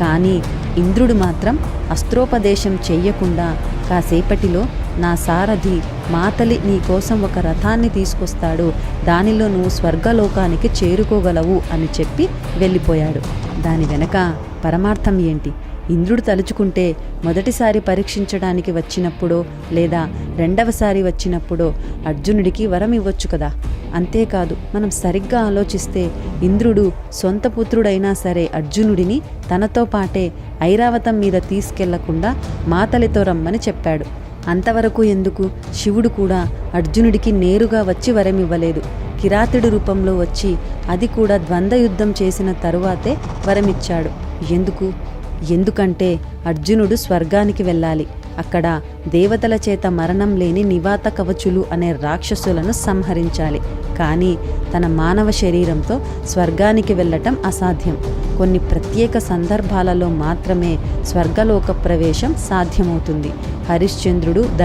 కానీ ఇంద్రుడు మాత్రం అస్త్రోపదేశం చెయ్యకుండా కాసేపటిలో నా సారథి మాతలి నీ కోసం ఒక రథాన్ని తీసుకొస్తాడు. దానిలో నువ్వు స్వర్గలోకానికి చేరుకోగలవు అని చెప్పి వెళ్ళిపోయాడు. దాని వెనక పరమార్థం ఏంటి? ఇంద్రుడు తలుచుకుంటే మొదటిసారి పరీక్షించడానికి వచ్చినప్పుడో లేదా రెండవసారి వచ్చినప్పుడో అర్జునుడికి వరం ఇవ్వచ్చు కదా. అంతేకాదు మనం సరిగ్గా ఆలోచిస్తే ఇంద్రుడు సొంత పుత్రుడైనా సరే అర్జునుడిని తనతో పాటే ఐరావతం మీద తీసుకెళ్ళకుండా మాతలితో రమ్మని చెప్పాడు. అంతవరకు ఎందుకు? శివుడు కూడా అర్జునుడికి నేరుగా వచ్చి వరమివ్వలేదు కిరాతుడి రూపంలో వచ్చి అది కూడా ద్వంద్వ యుద్ధం చేసిన తరువాతే వరమిచ్చాడు. ఎందుకు? ఎందుకంటే అర్జునుడు స్వర్గానికి వెళ్ళాలి. అక్కడ దేవతల చేత మరణం లేని నివాత కవచులు అనే రాక్షసులను సంహరించాలి. కానీ తన మానవ శరీరంతో స్వర్గానికి వెళ్ళటం అసాధ్యం. కొన్ని ప్రత్యేక సందర్భాలలో మాత్రమే స్వర్గలోక ప్రవేశం సాధ్యమవుతుంది. హరిశ్చంద్రుడు ధర్మ